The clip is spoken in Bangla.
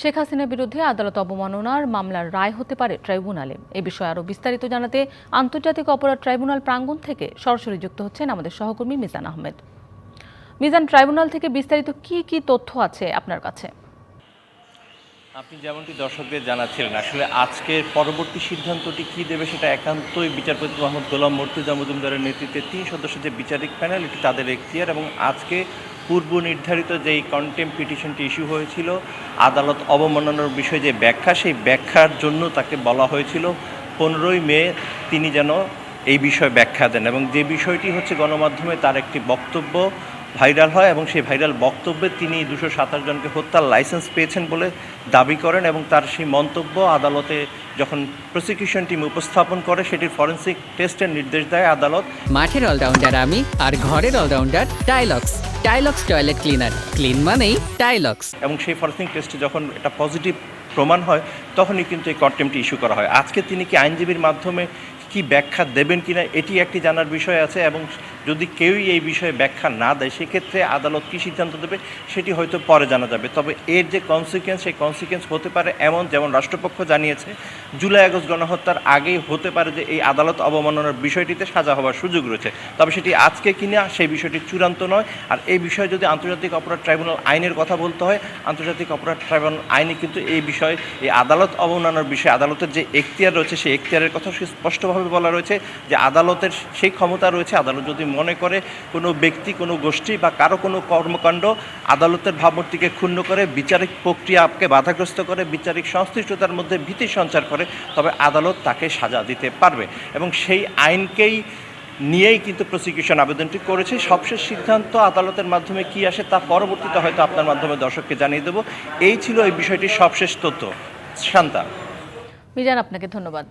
শেখ হাসিনার বিরুদ্ধে আদালত অবমাননার মামলার রায় হতে পারে ট্রাইব্যুনালে। এ বিষয়ে আরও বিস্তারিত জানাতে আন্তর্জাতিক অপরাধ ট্রাইব্যুনাল প্রাঙ্গণ থেকে সরাসরি যুক্ত হচ্ছেন আমাদের সহকর্মী মিজান আহমেদ। মিজান, ট্রাইব্যুনাল থেকে বিস্তারিত কি কি তথ্য আছে আপনার কাছে? আপনি যেমনটি দর্শকদের জানাচ্ছিলেন, আসলে আজকের পরবর্তী সিদ্ধান্তটি কী দেবে সেটা একান্তই বিচারপতি মোহাম্মদ গোলাম মর্তুজা মজুমদারের নেতৃত্বে তিন সদস্য যে বিচারিক প্যানেল, এটি তাদের এখতিয়ার এবং আজকে পূর্ব নির্ধারিত যেই কন্টেম পিটিশনটি ইস্যু হয়েছিল, আদালত অবমাননার বিষয়ে যে ব্যাখ্যা, সেই ব্যাখ্যার জন্য তাকে বলা হয়েছিল, পনেরোই মে তিনি যেন এই বিষয়ে ব্যাখ্যা দেন এবং যে বিষয়টি হচ্ছে গণমাধ্যমে তার একটি বক্তব্য ভাইরাল হয় এবং সেই ভাইরাল বক্তব্যে তিনি দুশো সাতাশ জনকে হত্যার লাইসেন্স পেয়েছেন বলে দাবি করেন এবং তার সেই মন্তব্য আদালতে যখন প্রসিকিউশন টিম উপস্থাপন করে, সেটির ফরেন্সিক টেস্টের নির্দেশ দেয় আদালত। মাঠের অলরাউন্ডার আমি আর ঘরের allrounder Tylox Tylox toilet cleaner clean মানেই টাইলক্স এবং সেই ফরেন্সিক টেস্টে যখন এটা পজিটিভ প্রমাণ হয়, তখনই কিন্তু এই কন্টেমটি ইস্যু করা হয়। আজকে তিনি কি আইনজীবীর মাধ্যমে কি ব্যাখ্যা দেবেন কিনা, এটি একটি জানার বিষয় আছে এবং যদি কেউই এই বিষয়ে ব্যাখ্যা না দেয়, সেক্ষেত্রে আদালত কী সিদ্ধান্ত দেবে সেটি হয়তো পরে জানা যাবে। তবে এর যে কনসিকুয়েন্স সেই কনসিকুয়েন্স হতে পারে এমন যেমন রাষ্ট্রপক্ষ জানিয়েছে, জুলাই আগস্ট গণহত্যার আগেই হতে পারে যে এই আদালত অবমাননার বিষয়টিতে সাজা হওয়ার সুযোগ রয়েছে। তবে সেটি আজকে কিনা, সেই বিষয়টি চূড়ান্ত নয়। আর এই বিষয়ে যদি আন্তর্জাতিক অপরাধ ট্রাইব্যুনাল আইনের কথা বলতে হয়, আন্তর্জাতিক অপরাধ ট্রাইব্যুনাল আইনে কিন্তু এই বিষয়ে, এই আদালত অবমাননার বিষয়ে, আদালতের যে এখতিয়ার রয়েছে, সেই এখতিয়ারের কথা স্পষ্টভাবে বলা রয়েছে যে আদালতের সেই ক্ষমতা রয়েছে। আদালত যদি মনে করে কোনো ব্যক্তি, কোনো গোষ্ঠী বা কারও কোনো কর্মকাণ্ড আদালতের ভাবমূর্তিকে ক্ষুণ্ণ করে, বিচারিক প্রক্রিয়াকে বাধাগ্রস্ত করে, বিচারিক সংশ্লিষ্টতার মধ্যে ভীতি সঞ্চার করে, তবে আদালত তাকে সাজা দিতে পারবে। এবং সেই আইনকেই নিয়েই কিন্তু প্রসিকিউশন আবেদনটি করেছে। সবশেষ সিদ্ধান্ত আদালতের মাধ্যমে কি আসে তা পরবর্তীতে হয়তো আপনার মাধ্যমে দর্শককে জানিয়ে দেবো। এই ছিল এই বিষয়টির সবশেষ তথ্য। শান্তা। মিজান, আপনাকে ধন্যবাদ।